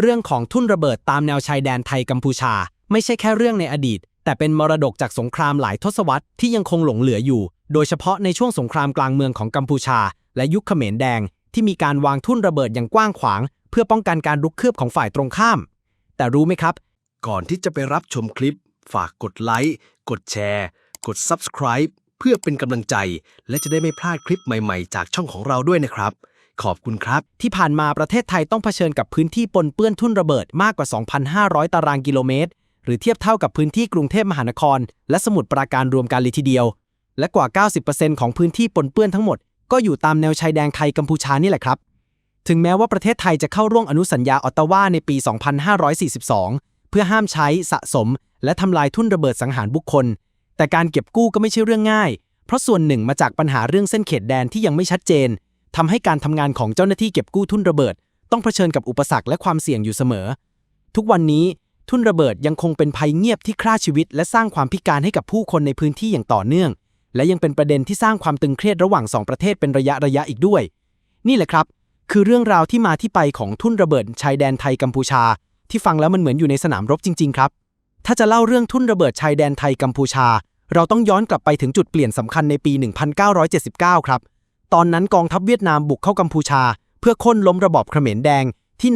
เรื่องของทุ่นระเบิดตามแนวชายแดนไทยกัมพูชา ไม่ใช่แค่เรื่องในอดีต แต่เป็นมรดกจากสงครามหลายทศวรรษที่ยังคงหลงเหลืออยู่ โดยเฉพาะในช่วงสงครามกลางเมืองของกัมพูชา และยุคเขมรแดง ที่มีการวางทุ่นระเบิดอย่างกว้างขวาง เพื่อป้องกันการรุกคืบของฝ่ายตรงข้าม แต่รู้ไหมครับ ก่อนที่จะไปรับชมคลิป ฝากกดไลค์กดแชร์ กด Subscribe เพื่อเป็นกำลังใจ และจะได้ไม่พลาดคลิปใหม่ ๆ จากช่องของเราด้วยนะครับ ขอบคุณครับ ที่ผ่านมาประเทศไทยต้องเผชิญกับพื้นที่ปนเปื้อนทุ่นระเบิดมากกว่า 2,500 ตารางกิโลเมตร หรือเทียบเท่ากับพื้นที่กรุงเทพมหานคร และสมุทรปราการรวมกันเลยทีเดียว และกว่า 90%ของพื้นที่ปนเปื้อนทั้งหมด ก็อยู่ตามแนวชายแดนไทยกัมพูชานี่แหละครับ ถึงแม้ว่าประเทศไทยจะเข้าร่วมอนุสัญญาออตตาวาในปี 2542 เพื่อห้ามใช้สะสม และทำลายทุ่นระเบิดสังหารบุคคล แต่การเก็บกู้ก็ไม่ใช่เรื่องง่าย เพราะส่วนหนึ่งมาจากปัญหาเรื่องเส้นเขตแดนที่ยังไม่ชัดเจน ทำให้การทำงานของเจ้าหน้าที่เก็บกู้ทุ่นระเบิด ต้องเผชิญกับอุปสรรคและความเสี่ยงอยู่เสมอ ทุกวันนี้ทุ่นระเบิดยังคงเป็นภัยเงียบที่ฆ่าชีวิต และสร้างความพิการให้กับผู้คนในพื้นที่อย่างต่อเนื่อง และยังเป็นประเด็นที่สร้างความตึงเครียดระหว่างสองประเทศเป็นระยะระยะอีกด้วย นี่แหละครับ คือเรื่องราวที่มาที่ไปของทุ่นระเบิดชายแดนไทยกัมพูชา ที่ฟังแล้วมันเหมือนอยู่ในสนามรบจริง ๆ ครับ ถ้าจะเล่าเรื่องทุ่นระเบิดชายแดนไทยกัมพูชา เราต้องย้อนกลับไปถึงจุดเปลี่ยนสำคัญในปี 1979 ครับ ตอนนั้นกองทัพเวียดนามบุกเข้ากัมพูชา เพื่อค้นล้มระบอบเขมรแดง